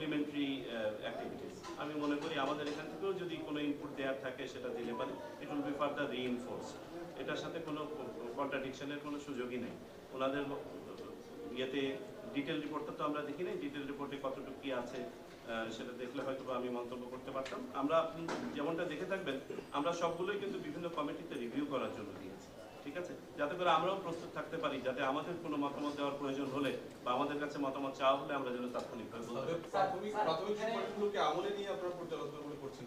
Complimentary activities আমি মনে করি আমাদের এখান থেকেও যদি কোনো ইনপুট দেওয়ার থাকে, সেটা দিলে পারে। It will be further reinforce এটার সাথে কোনো কন্ট্রাডিকশনের কোনো সুযোগই নেই। ওনাদের ইয়েতে ডিটেল রিপোর্টটা তো আমরা দেখি নাই। ডিটেল রিপোর্টে কতটুকু কি আছে সেটা দেখলে হয়তো আমি মন্তব্য করতে পারতাম। আমরা আপনি যেমনটা দেখে থাকবেন, আমরা সবগুলোই কিন্তু বিভিন্ন কমিটিতে রিভিউ করার জন্য দিয়েছি। ঠিক আছে? যাতে করে আমরাও প্রস্তুত থাকতে পারি যাতে আমাদের কোনো মতামত দেওয়ার প্রয়োজন হলে বা আমাদের কাছে মতামত চাওয়া হলে আমরা যেন তাৎক্ষণিকভাবে বলতে পারি। প্রাথমিক প্রাথমিক সুপারিশগুলোকে আমলে নিয়ে আপনারা পর্যালোচনাগুলো করছেন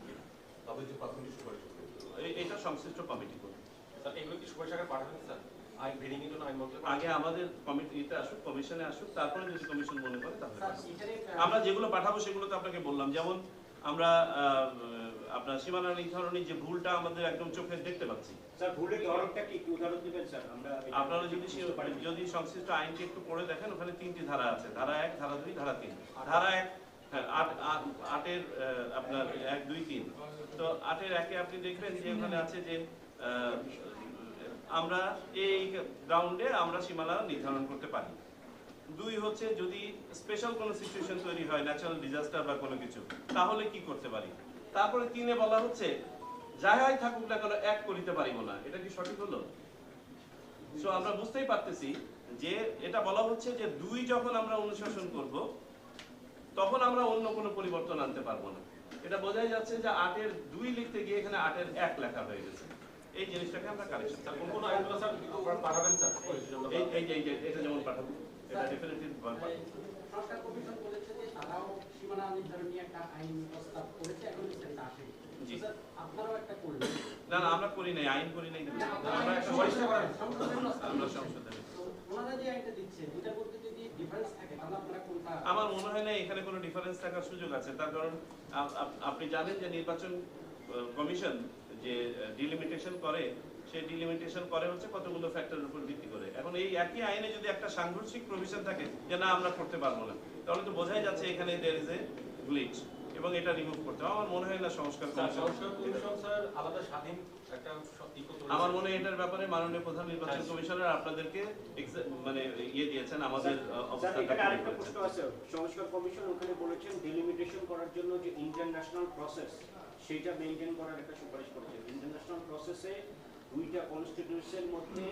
তাদের যে প্রাথমিক সুপারিশগুলো। এটা সংশ্লিষ্ট কমিটি করবে। স্যার এগুলো কি সুপারিশ আকারে পাঠাবেন স্যার? আগে আমাদের কমিটিতে আসুক কমিশনে আসুক তারপরে যদি কমিশন মনে করে তাহলে আমরা যেগুলো পাঠাবো সেগুলো তো আপনাকে বললাম। যেমন আমরা আহ, আপনার সীমানা নির্ধারণের যে ভুলটা আমাদের একদম চোখে দেখতে পাচ্ছি। স্যার ভুলের ধরনটা কি? উদাহরণ দিবেন স্যার। আমরা আপনারা যদি যদি সংশ্লিষ্ট আইনটি একটু পড়ে দেখেন ওখানে তিনটি ধারা আছে। ধারা এক ধারা দুই ধারা তিন। ধারা এক হ্যাঁ, আট আট- আটের আপনার এক দুই তিন। তো আটের একে আপনি দেখবেন যে ওখানে আছে যে আমরা এই গ্রাউন্ডে আমরা সীমানা নির্ধারণ করতে পারি। দুই হচ্ছে যদি স্পেশাল কোনো সিচুয়েশন তৈরি হয় ন্যাচারাল ডিজাস্টার বা কোনো কিছু তাহলে কি করতে পারি? তারপরে তিনে বলা হচ্ছে যাহাই থাকুক না কেন এক করিতে পারিব না। এটা কি সঠিক হলো? সো আমরা বুঝতেই পারতেছি যে এটা বলা হচ্ছে যে দুই যখন আমরা অনুশাসন করব তখন আমরা অন্য কোনো পরিবর্তন আনতে পারব না। এটা বোঝাই যাচ্ছে যে আটের দুই লিখতে গিয়ে এখানে আটের এক লেখা হয়ে গেছে। এই জিনিসটাকে আমরা কারেকশন কোন কোন আইনগুলো স্যার আপনারা পাঠাবেন স্যার। এই এটা যেমন পাঠাবো এটা ডেফিনেটলি সংস্কার কমিশন বলেছে যে তারাও সীমানা নির্ধারণ একটা আইন প্রস্তাব করেছে এখন সেটা আসেনি। আপনারাও একটা করলেন না না আমরা করি নাই আইন করি নাই। আমরা সুপারিশটা করেন সংসদের প্রস্তাব। আমরা সংশোধনে ওনারা যে আইনটা দিচ্ছে দুইটার মধ্যে যদি ডিফারেন্স থাকে তাহলে আপনারা কোনটা আমার মনে হয় না এখানে কোনো ডিফারেন্স থাকার সুযোগ আছে। তার কারণ আপ- আপ- আপনি জানেন যে নির্বাচন কমিশন যে ডিলিমিটেশন করে সেই ডিলিমিটেশন করে হচ্ছে কতগুলো ফ্যাক্টরের উপর ভিত্তি করে। এখন এই একই আইনে যদি একটা সাংঘর্ষিক প্রভিশন থাকে যে না আমরা করতে পারব না তাহলে তো বোঝাই যাচ্ছে এখানে দের ইজ এ গ্লিচ এবং এটা রিমুভ করতে হবে। আমার মনে হয় না সংস্কার স্যার কমিশন সংস্কার কমিশন স্যার আলাদা স্বাধীন একটা করতে আমার মনে হয় এটার ব্যাপারে মাননীয় প্রধান নির্বাচন। কমিশনার আপনাদেরকে মানে ইয়ে দিয়েছেন আমাদের অবস্থানটা আরেকটা প্রশ্ন আছে। সংস্কার কমিশন ওখানে বলেছেন ডিলিমিটেশন করার জন্য যে ইন্টারন্যাশনাল প্রসেস সেইটা মেনটেন করার একটা সুপারিশ করেছেন ইন্টারন্যাশনাল প্রসেসে দুইটা কনস্টিটিউশনের মধ্যে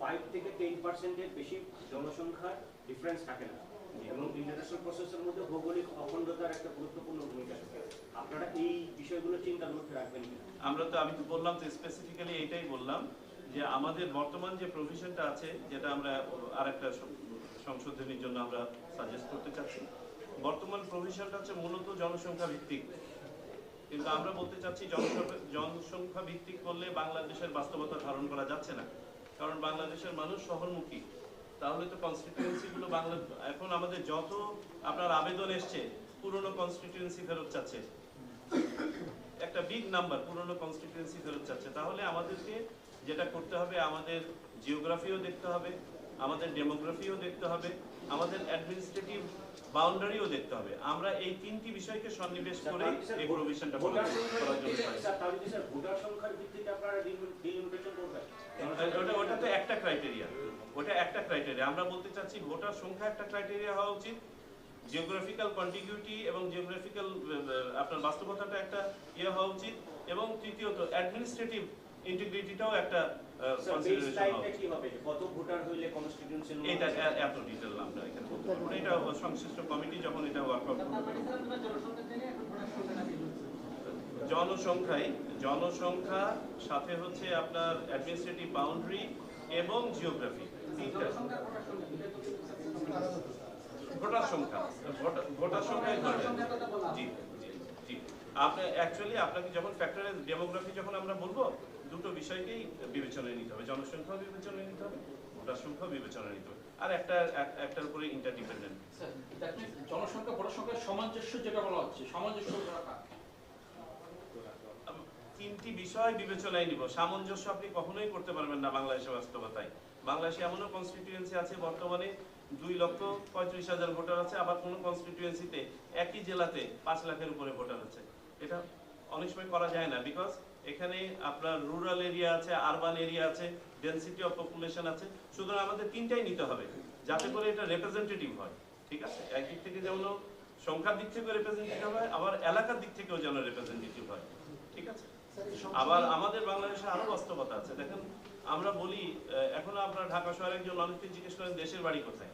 ফাইভ থেকে টেন পার্সেন্টের বেশি জনসংখ্যার ডিফারেন্স থাকে না। এবং ইন্টারন্যাশনাল প্রসেসের মধ্যে ভৌগোলিক অখণ্ডতার একটা গুরুত্বপূর্ণ ভূমিকা থাকে। আপনারা এই বিষয়গুলো চিন্তার মধ্যে রাখবেন আমরা তো, আমি তো বললাম তো স্পেসিফিক্যালি এটাই বললাম যে আমাদের বর্তমান যে প্রভিশনটা আছে, যেটা আমরা আর একটা সংশোধনীর জন্য আমরা সাজেস্ট করতে চাচ্ছি, বর্তমান প্রভিশনটা হচ্ছে মূলত জনসংখ্যা ভিত্তিক কিন্তু আমরা বলতে চাচ্ছি জনসংখ্যা ভিত্তিক করলে বাংলাদেশের বাস্তবতা ধারণ করা যাচ্ছে না। কারণ বাংলাদেশের মানুষ শহরমুখী। তাহলে তো কনস্টিটিউয়েন্সি গুলো বাংলা এখন আমাদের যত আপনার আবেদন এসছে, পুরনো কনস্টিটিউয়েন্সি ফেরত চাচ্ছে। একটা বিগ নাম্বার পুরনো কনস্টিটিউয়েন্সি ফেরত চাচ্ছে। তাহলে আমাদেরকে যেটা করতে হবে, আমাদের জিওগ্রাফিও দেখতে হবে, আমাদের ডেমোগ্রাফিও দেখতে হবে, আমাদের অ্যাডমিনিস্ট্রেটিভ বাউন্ডারিও দেখতে হবে। আমরা এই তিনটি বিষয়কে সন্নিবেশ করে এই প্রভিশনটা করার জন্য স্যার তাহলে স্যার ভোটার সংখ্যার ভিত্তিতে আপনারা ওটা ওটা তো একটা ক্রাইটেরিয়া ওটা একটা ক্রাইটেরিয়া আমরা বলতে চাচ্ছি ভোটার সংখ্যা একটা ক্রাইটেরিয়া হওয়া উচিত। জিওগ্রাফিক্যাল কন্টিগুইটি এবং জিওগ্রাফিক্যাল আপনার বাস্তবতাটা একটা ইয়ে হওয়া উচিত। এবং তৃতীয়ত অ্যাডমিনিস্ট্রেটিভ ইন্টিগ্রিটিটাও একটা স্যার বেস কনসিডারেশন হওয়া লাইনটা উচিত। কি হবে? কত ভোটার হইলে কনস্টিটিউশন এটা এত ডিটেল আমরা এখানে বলতে পারব এটা সংশ্লিষ্ট কমিটি যখন এটা ওয়ার্কআউট তার করবে। জনসংখ্যা সাথে হচ্ছে আপনার অ্যাডমিনিস্ট্রেটিভ বাউন্ডারি এবং জিওগ্রাফি তিনটা। ভোটার সংখ্যা। ভোটার সংখ্যা ভোটার- আপনি অ্যাকচুয়ালি আপনাকে যখন ফ্যাক্টরের ডেমোগ্রাফি যখন আমরা বলব দুটো বিষয়কেই বিবেচনায় নিতে হবে। জনসংখ্যা বিবেচনায় নিতে হবে ভোটার সংখ্যা বিবেচনায় নিতে হবে। আর একটা একটার উপরে ইন্টারডিপেন্ডেন্ট জনসংখ্যা ভোটার সংখ্যার সামঞ্জস্য যেটা বলা হচ্ছে সামঞ্জস্য রাখা তিনটি বিষয় বিবেচনায় নিব। সামঞ্জস্য আপনি কখনোই করতে পারবেন না বাংলাদেশের বাস্তবতায়। বাংলাদেশে এমনও কনস্টিটিউয়েন্সি আছে বর্তমানে দুই লক্ষ পঁয়ত্রিশ হাজার ভোটার আছে আবার কোনো কনস্টিটিউয়েন্সিতে একই জেলাতে পাঁচ লাখের উপরে ভোটার আছে। এটা অনেক সময় করা যায় না বিকজ এখানে আপনার রুরাল এরিয়া আছে আরবান এরিয়া আছে ডেন্সিটি অফ পপুলেশন আছে, সুতরাং আমাদের তিনটাই নিতে হবে, যাতে করে এটা রিপ্রেজেন্টেটিভ হয়, ঠিক আছে? একদিক থেকে যেমন সংখ্যার দিক থেকে রিপ্রেজেন্টেটিভ হয়, আবার এলাকার দিক থেকেও যেন রিপ্রেজেন্টেটিভ হয়, ঠিক আছে? আবার আমাদের বাংলাদেশে আরও বাস্তবতা আছে, দেখেন, আমরা বলি এখন আপনারা ঢাকা শহরে একজন মানুষকে জিজ্ঞেস করেন, দেশের বাড়ি কোথায়?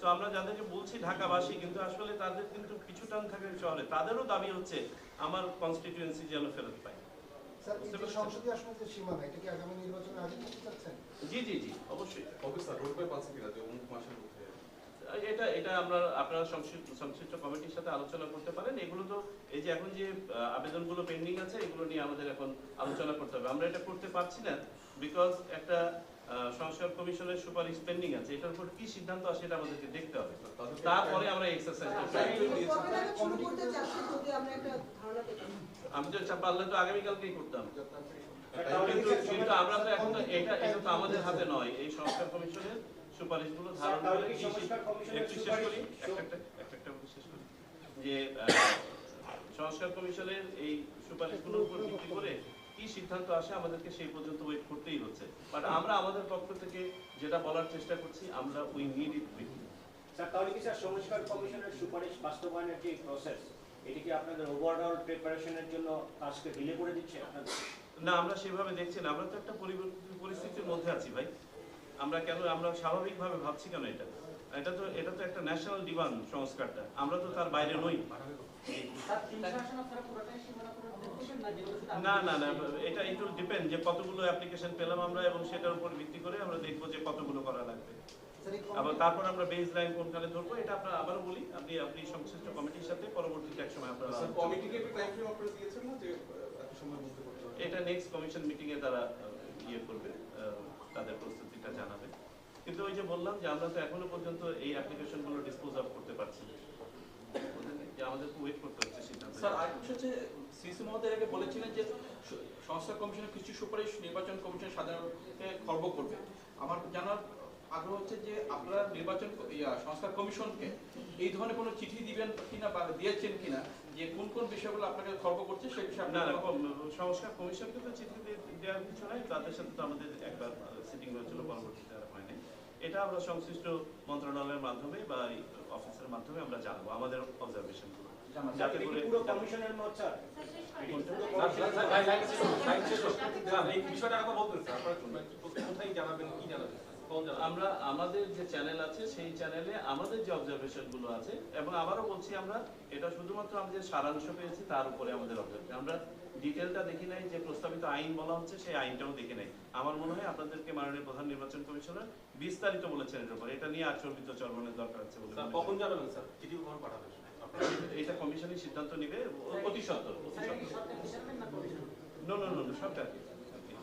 তো আমরা যাদেরকে বলছি ঢাকাবাসী কিন্তু আসলে তাদের কিন্তু কিছু টান থাকে শহরে। তাদেরও দাবি হচ্ছে আমার কনস্টিটিউয়েন্সি যেন ফেরত পায়। স্যার এই যে সংসদীয় আসনের এটা কি আগামী নির্বাচনে আগে জি জি জি অবশ্যই। অবস্থা স্যার রোড ম্যাপ আছে কিনা? যে অমুক মাসের মধ্যে এটা এটা আমরা আপনারা সংশ্লিষ্ট কমিটির সাথে আলোচনা করতে পারেন। এগুলো তো এই যে এখন যে আবেদনগুলো পেন্ডিং আছে এগুলো নিয়ে আমাদের এখন আলোচনা করতে হবে। আমরা এটা করতে পারছি না বিকজ একটা সংস্কার কমিশনের সুপারিশ পেন্ডিং আছে। এটার উপর কি সিদ্ধান্ত আসে এটা আমাদেরকে দেখতে হবে। তারপরে আমরা এক্সারসাইজ আমি তো চাপ পারলে তো আগামীকালকেই করতাম কিন্তু কিন্তু আমরা তো এখন তো এটা এটা তো আমাদের হাতে নয়। এই সংস্কার কমিশনের সুপারিশগুলো ধারণ করে একটু শেষ সুপারিশ- করি একটা শেষ করি। যে সংস্কার কমিশনের এই সুপারিশগুলোর উপর ভিত্তি করে কি সিদ্ধান্ত আসে আমাদেরকে সেই পর্যন্ত ওয়েট করতেই হচ্ছে। বাট আমরা আমাদের পক্ষ থেকে যেটা বলার চেষ্টা করছি আমরা উই নিড ইট স্যার তাহলে কি স্যার সংস্কার কমিশনের সুপারিশ বাস্তবায়নের যে প্রসেস এটি কি আপনাদের ওভারঅল প্রিপারেশনের জন্য কাজকে ডিলে করে দিচ্ছে আপনাদের? না আমরা সেভাবে দেখছি না। আমরা তো একটা পরিস্থিতির মধ্যে আছি ভাই। আমরা কেন আমরা স্বাভাবিকভাবে ভাবছি কেন এটা? এটা তো এটা তো একটা ন্যাশনাল ডিমান্ড সংস্কারটা। আমরা তো তার বাইরে নই। না না না এটা একটু ডিপেন্ড যে কতগুলো অ্যাপ্লিকেশন পেলাম আমরা এবং সেটার উপর ভিত্তি করে আমরা দেখব যে কতগুলো করা লাগবে। আবার তারপর আমরা বেস লাইন কোনখানে ধরবো এটা আপনার আবারও বলি আপনি আপনি সংশ্লিষ্ট কমিটির সাথে পরবর্তীতে এক সময় আপনারা কমিটিকে একটা টাইম ফ্রেম আপনারা দিয়েছেন না যে এত সময়ের মধ্যে করতে হবে? এটা নেক্সট কমিশন মিটিং এ তারা ইয়ে করবে তাদের প্রস্তুতিটা জানাবে। কিন্তু ওই যে বললাম যে আমরা তো এখনও পর্যন্ত এই অ্যাপ্লিকেশনগুলো ডিসপোজ অফ করতে পারছি না। যে আমাদের ওয়েট করতে হচ্ছে সিদ্ধান্ত স্যার আরেকটা হচ্ছে সিসি মহোদয় আগে বলেছিলেন যে কমিশনের কিছু সুপারিশ নির্বাচন কমিশন খর্ব করবে। আমার জানার আগ্রহ হচ্ছে যে আপনারা নির্বাচন সংস্কার কমিশনকে এই ধরনের কোনো চিঠি দিবেন কিনা বা দিয়েছেন কিনা যে কোন কোন বিষয়গুলো আপনাকে খর্ব করছে সেই বিষয়ে না সংস্কার কমিশনকে তো চিঠি দেওয়ার কিছু নাই তাদের সাথে তো আমাদের একবার সিটিং হয়েছিল পরবর্তীতে আর হয়নি এটা আমরা সংশ্লিষ্ট মন্ত্রণালয়ের মাধ্যমে বা এই অফিসের মাধ্যমে আমরা জানব আমাদের অবজারভেশনগুলো জানাবেন। যাতে করে পুরো কমিশনের এই বিষয়টা বলতেন আপনারা কোথায় জানাবেন কি জানাবেন আমরা আমাদের যে চ্যানেল আছে সেই চ্যানেলে আমাদের যে অবজারভেশনগুলো আছে এবং আবারও বলছি আমরা এটা শুধুমাত্র আমাদের সারাংশ পেয়েছি তার উপরে আমাদের অবজারভেশন আমরা ডিটেলটা দেখি নাই যে প্রস্তাবিত আইন বলা হচ্ছে সেই আইনটাও দেখি নাই। আমার মনে হয় আপনাদেরকে মাননীয় প্রধান নির্বাচন কমিশনার বিস্তারিত বলেছেন এর উপর। এটা নিয়ে আর চর্বিত চর্বণের দরকার আছে বলে স্যার কখন জানাবেন স্যার? চিঠি কখন পাঠাবেন? এটা কমিশনই সিদ্ধান্ত নিবে অতি সত্তর অতি কি সত্তর সরকার হিসাবে না নো নো নো সরকার